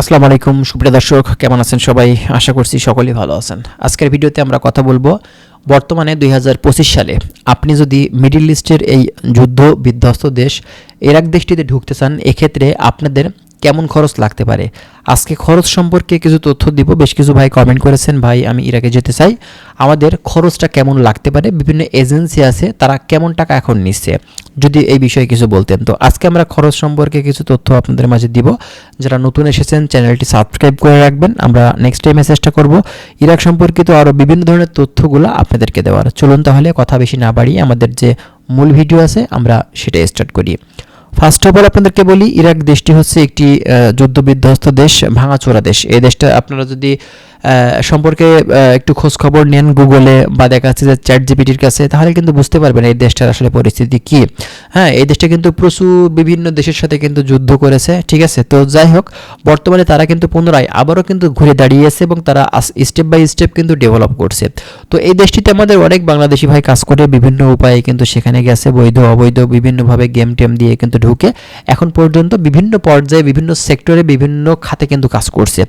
আসসালামু আলাইকুম, সুপ্রিয় দর্শক, কেমন আছেন সবাই? আশা করছি সকলেই ভালো আছেন। আজকের ভিডিওতে আমরা কথা বলব বর্তমানে দুই হাজার পঁচিশ সালে আপনি যদি মিডিল ইস্টের এই যুদ্ধ বিধ্বস্ত দেশ, ইরাক দেশটিতে ঢুকতে চান, এক্ষেত্রে আপনাদের কেমন খরচ লাগতে পারে? আজকে খরচ সম্পর্কে কিছু তথ্য দিব। বেশ কিছু ভাই কমেন্ট করেছেন, ভাই, আমি ইরাকে যেতে চাই। আমাদের খরচটা কেমন লাগতে পারে? বিভিন্ন এজেন্সি আছে, তারা কেমন টাকা এখন নিচ্ছে? যদি এই বিষয়ে কিছু বলতেন। তো আজকে আমরা খরচ সম্পর্কে কিছু তথ্য আপনাদের মাঝে দিব। যারা নতুন এসেছেন, চ্যানেলটি সাবস্ক্রাইব করে রাখবেন। আমরা নেক্সট টাইমে চেষ্টা করব ইরাক সম্পর্কিত আরও বিভিন্ন ধরনের তথ্যগুলো আপনাদেরকে দেওয়ার। চলুন তাহলে কথা বেশি না বাড়িয়ে আমাদের যে মূল ভিডিও আছে, আমরা সেটা স্টার্ট করি। ফার্স্ট অফ অল আপনাদেরকে বলি ইরাক দেশটি হচ্ছে একটি আহ, যুদ্ধবিধ্বস্ত দেশ ভাঙাচোরা দেশ। এই দেশটা আপনারা যদি সম্পর্কে একটু খোঁজ খবর নেন গুগলে বা দেখা যাচ্ছে যে চ্যাট জিপিটির কাছে, তাহলে কিন্তু বুঝতে পারবেন এই দেশটার আসলে পরিস্থিতি কি। হ্যাঁ এই দেশটা কিন্তু প্রচুর বিভিন্ন দেশের সাথে কিন্তু যুদ্ধ করেছে, ঠিক আছে? তো যাই হোক, বর্তমানে তারা কিন্তু পুনরায় আবারও কিন্তু ঘুরে দাঁড়িয়েছে এবং তারা স্টেপ বাই স্টেপ কিন্তু ডেভেলপ করছে। তো এই দেশটিতে আমাদের অনেক বাংলাদেশি ভাই কাজ করে, বিভিন্ন উপায়ে কিন্তু সেখানে গেছে, বৈধ, অবৈধ, বিভিন্নভাবে গেম টেম দিয়ে কিন্তু ঢুকে। এখন পর্যন্ত বিভিন্ন পর্যায়ে, বিভিন্ন সেক্টরে বিভিন্ন খাতে কিন্তু কাজ করছে।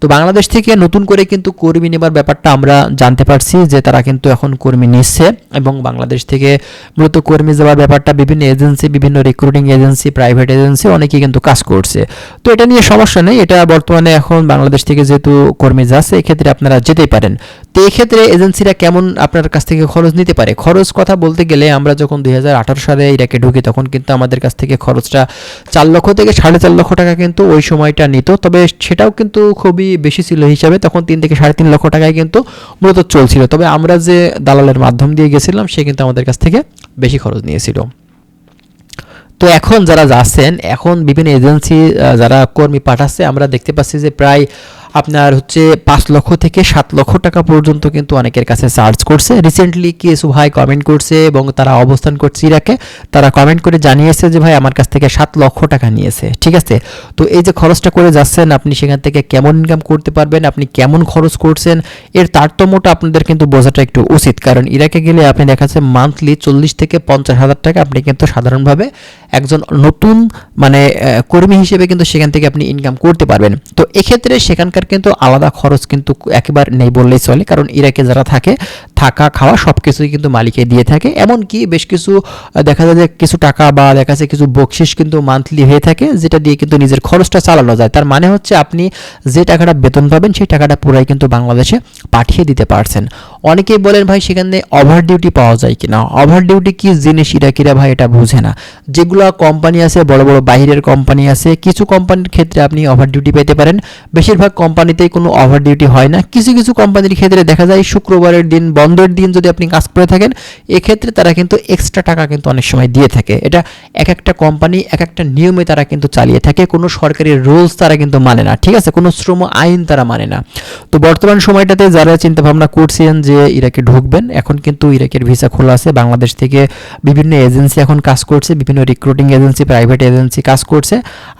তো বাংলাদেশ থেকে নতুন করে কিন্তু কর্মী নেবার ব্যাপারটা আমরা জানতে পারছি যে তারা কিন্তু এখন কর্মী নিচ্ছে এবং বাংলাদেশ থেকে মূলত কর্মী যাওয়ার ব্যাপারটা বিভিন্ন এজেন্সি, বিভিন্ন রিক্রুটিং এজেন্সি প্রাইভেট এজেন্সি অনেকেই কিন্তু কাজ করছে। তো এটা নিয়ে সমস্যা নেই, এটা বর্তমানে এখন বাংলাদেশ থেকে যেহেতু কর্মী যাচ্ছে, এক্ষেত্রে আপনারা যেতেই পারেন। তো এক্ষেত্রে এজেন্সিরা কেমন আপনার কাছ থেকে খরচ নিতে পারে? খরচ কথা বলতে গেলে আমরা যখন দুই হাজার আঠারো সালে ইরাকে ঢুকি, তখন কিন্তু আমাদের কাছ থেকে খরচটা চার লক্ষ থেকে সাড়ে চার লক্ষ টাকা কিন্তু ওই সময়টা নিত। তবে সেটাও কিন্তু খুবই বেশি ছিল হিসাবে। তখন তিন থেকে সাড়ে তিন লক্ষ টাকায় কিন্তু মূলত চলছিল। তবে আমরা যে দালালের মাধ্যম দিয়ে গেছিলাম, সে কিন্তু আমাদের কাছ থেকে বেশি খরচ নিয়েছিল। তো এখন যারা যাচ্ছেন এখন বিভিন্ন এজেন্সি যারা কর্মী পাঠাচ্ছে, আমরা দেখতে পাচ্ছি যে প্রায় আপনার হচ্ছে পাঁচ লক্ষ থেকে সাত লক্ষ টাকা পর্যন্ত কিন্তু অনেকের কাছে চার্জ করছে। রিসেন্টলি কিছু ভাই কমেন্ট করছে এবং তারা অবস্থান করছে ইরাকে তারা কমেন্ট করে জানিয়েছে যে, ভাই, আমার কাছ থেকে সাত লক্ষ টাকা নিয়েছে। ঠিক আছে? তো এই যে খরচটা করে যাচ্ছেন, আপনি সেখান থেকে কেমন ইনকাম করতে পারবেন? আপনি কেমন খরচ করছেন? এর তারতম্যটা আপনাদের কিন্তু বোঝাটা একটু উচিত। কারণ ইরাকে গেলে আপনি দেখা যাচ্ছে মান্থলি চল্লিশ থেকে পঞ্চাশ হাজার টাকা আপনি কিন্তু সাধারণভাবে একজন নতুন মানে কর্মী হিসেবে কিন্তু সেখান থেকে আপনি ইনকাম করতে পারবেন। তো এক্ষেত্রে সেখানকার কিন্তু আলাদা খরচ কিন্তু একেবারে নেই বললেই চলে, কারণ ইরাকে যারা থাকে, থাকা, খাওয়া সব কিছুই কিন্তু মালিকে দিয়ে থাকে। এমনকি বেশ কিছু দেখা যায় যে কিছু টাকা বা দেখা যাচ্ছে কিছু বকশিস কিন্তু মান্থলি হয়ে থাকে, যেটা দিয়ে কিন্তু নিজের খরচটা চালানো যায়। তার মানে হচ্ছে আপনি যে টাকাটা বেতন পাবেন, সেই টাকাটা পুরাই কিন্তু বাংলাদেশে পাঠিয়ে দিতে পারছেন। অনেকেই বলেন, ভাই, সেখানে ওভার ডিউটি পাওয়া যায় কিনা? ওভার ডিউটি কি জিনিস, ইরাকিরা ভাই, এটা বুঝে না। যেগুলো কোম্পানি আছে, বড় বড় বাইরের কোম্পানি আছে, কিছু কোম্পানির ক্ষেত্রে আপনি ওভার ডিউটি পেতে পারেন। বেশিরভাগ কোম্পানিতেই কোনো ওভার ডিউটি হয় না। কিছু কিছু কোম্পানির ক্ষেত্রে দেখা যায়, শুক্রবারের দিন, বন্ধের দিন যদি আপনি কাজ করে থাকেন, এক্ষেত্রে তারা কিন্তু এক্সট্রা টাকা কিন্তু অনেক সময় দিয়ে থাকে। এটা এক একটা কোম্পানি এক একটা নিয়মে তারা কিন্তু চালিয়ে থাকে। কোনো সরকারি রুলস তারা কিন্তু মানে না, ঠিক আছে? কোনো শ্রম আইন তারা মানে না। তো বর্তমান সময়টাতে যারা চিন্তা ভাবনা করছেন যে ইরাকে ঢুকবেন, এখন কিন্তু ইরাকের ভিসা খোলা আছে। বাংলাদেশ থেকে বিভিন্ন এজেন্সি এখন কাজ করছে, বিভিন্ন রিক্রুটিং এজেন্সি প্রাইভেট এজেন্সি কাজ করছে।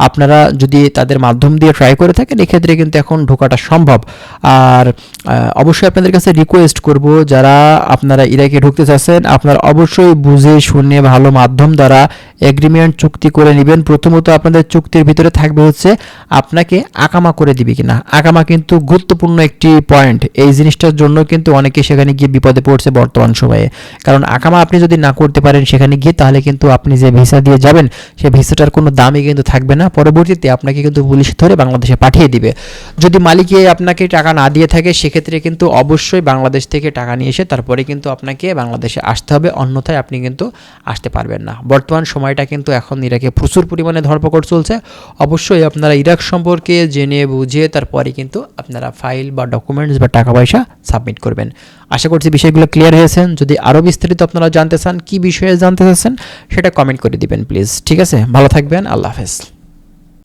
আপনারা যদি তাদের মাধ্যম দিয়ে ট্রাই করে থাকেন, এক্ষেত্রে কিন্তু এখন ঢোকাটা সম্ভব। আর অবশ্যই আপনাদের কাছে রিকোয়েস্ট করব, যারা আপনারা ইরাকে ঢুকতে চাচ্ছেন, আপনারা অবশ্যই বুঝে শুনে ভালো মাধ্যম দ্বারা এগ্রিমেন্ট চুক্তি করে নেবেন। প্রথমত আপনাদের চুক্তির ভিতরে থাকবে হচ্ছে আপনাকে আকামা করে দিবে কিনা। আকামা কিন্তু গুরুত্বপূর্ণ একটি পয়েন্ট এই জিনিসটার জন্য কিন্তু অনেকে সেখানে গিয়ে বিপদে পড়ছে বর্তমান সময়ে। কারণ আকামা আপনি যদি না করতে পারেন সেখানে গিয়ে, তাহলে কিন্তু আপনি যে ভিসা দিয়ে যাবেন সেই ভিসাটার কোনো দামই কিন্তু থাকবে না। পরবর্তীতে আপনাকে কিন্তু পুলিশ ধরে বাংলাদেশে পাঠিয়ে দিবে। যদি মালিকে আপনাকে টাকা না দিয়ে থাকে, সেক্ষেত্রে কিন্তু অবশ্যই বাংলাদেশ থেকে টাকা নিয়ে এসে তারপরে কিন্তু আপনাকে বাংলাদেশে আসতে হবে। অন্যথায় আপনি কিন্তু আসতে পারবেন না। বর্তমান সময়টা কিন্তু এখন ইরাকে প্রচুর পরিমাণে ধরপকড় চলছে। অবশ্যই আপনারা ইরাক সম্পর্কে জেনে বুঝে তারপরে কিন্তু আপনারা ফাইল বা ডকুমেন্টস বা টাকা পয়সা সাবমিট করবেন। আশা করছি বিষয়গুলো ক্লিয়ার হয়েছেন যদি আরও বিস্তারিত আপনারা জানতে চান, কী বিষয়ে জানতে চাচ্ছেন, সেটা কমেন্ট করে দিবেন, প্লিজ। ঠিক আছে? ভালো থাকবেন। আল্লাহ হাফেজ।